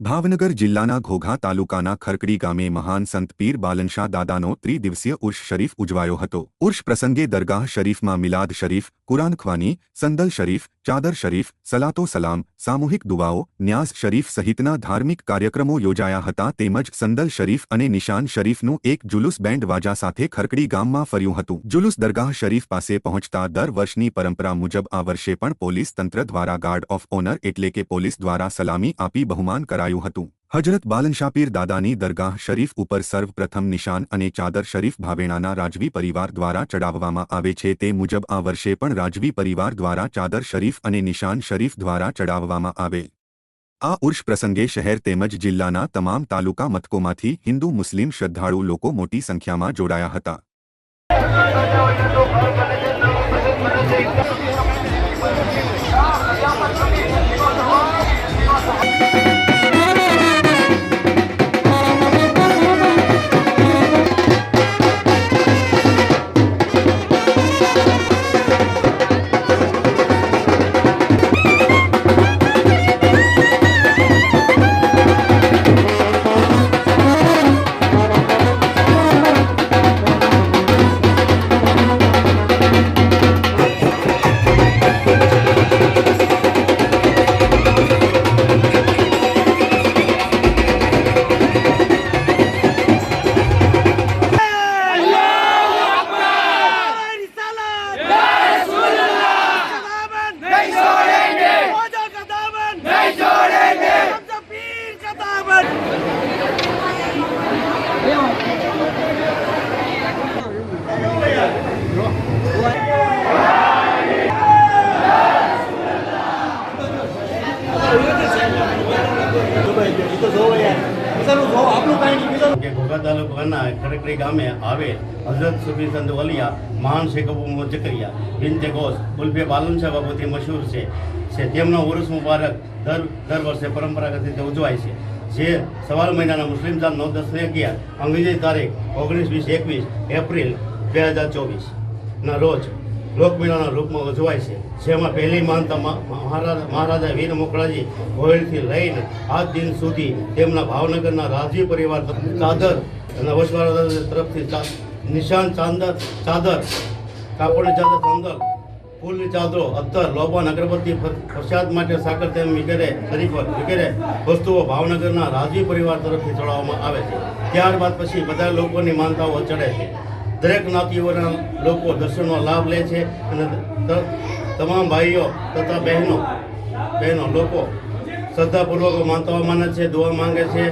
ભાવનગર જિલ્લાના ઘોઘા તાલુકાના ખરકડી ગામે મહાન સંત પીર બાલનશાહ દાદાનો ત્રિદિવસીય ઉર્ષ શરીફ ઉજવાયો હતો. ઉર્ષ પ્રસંગે દરગાહ શરીફમાં મિલાદ શરીફ, કુરાન ખવાની, સંદલ શરીફ, ચાદર શરીફ, સલાતો સલામ, સામૂહિક દુઆઓ ન્યાઝ શરીફ સહિતના ધાર્મિક કાર્યક્રમો યોજાયા હતા તેમજ સંદલ શરીફ અને નિશાન શરીફનું એક જુલુસ બેન્ડ વાજા સાથે ખરકડી ગામમાં ફર્યું હતું. જુલુસ દરગાહ શરીફ પાસે પહોંચતા દર વર્ષની પરંપરા મુજબ આ વર્ષે પણ પોલીસ તંત્ર દ્વારા ગાર્ડ ઓફ ઓનર એટલે કે પોલીસ દ્વારા સલામી આપી બહુમાન કરાયું હતું. હજરત બાલનશાપીર દાદાની દરગાહ શરીફ ઉપર સર્વપ્રથમ નિશાન અને ચાદર શરીફ ભાવેણાના રાજવી પરિવાર દ્વારા ચડાવવામાં આવે છે. તે મુજબ આ વર્ષે પણ રાજવી પરિવાર દ્વારા ચાદર શરીફ અને નિશાન શરીફ દ્વારા ચડાવવામાં આવે. આ ઉર્ષ પ્રસંગે શહેર તેમજ જિલ્લાના તમામ તાલુકા મથકોમાંથી હિન્દુ મુસ્લિમ શ્રદ્ધાળુ લોકો મોટી સંખ્યામાં જોડાયા હતા. કે ઘોઘા તાલુકાના ખડકડી ગામે આવેલ હઝરત સુફી સંત વલિયા મહાન શેખ અબુ મોહમ્મદ જકરિયા બિનતે ગોસ ઉલ્ફે બાલુનશાહ બાબતથી મશહૂર છે. છે, તેમનો ઉરુસ મુબારક દર દર વર્ષે પરંપરાગત રીતે ઉજવાય છે. જે સવાર મહિનાના મુસ્લિમ ચાંદ નવ દસ ને અગિયાર, અંગ્રેજી તારીખ ઓગણીસ વીસ એકવીસ એપ્રિલ બે હજાર ચોવીસના રોજ લોકમેળાના રૂપમાં ઉજવાય છે. જેમાં પહેલી માનતા મહારાજા વીર મોકળાજી ગોયલથી લઈને આજ દિન સુધી તેમના ભાવનગરના રાજવી પરિવાર ચાદર અને વસવાળા તરફથી નિશાન ચાંદર, ચાદર, કાપડની ચાદર ચંદલ ફૂલની ચાદરો, અત્તર, લોબાન, અગરબત્તી પ્રસાદ માટે સાકર તેમ વગેરે શરીફર વગેરે વસ્તુઓ ભાવનગરના રાજવી પરિવાર તરફથી ચડાવવામાં આવે છે. ત્યારબાદ પછી બધા લોકોની માનતાઓ ચડે છે. દરેક જ્ઞાતિઓના લોકો દર્શનનો લાભ લે છે અને તમામ ભાઈઓ તથા બહેનો બહેનો લોકો શ્રદ્ધાપૂર્વક માનતા માને છે, દુઆ માંગે છે.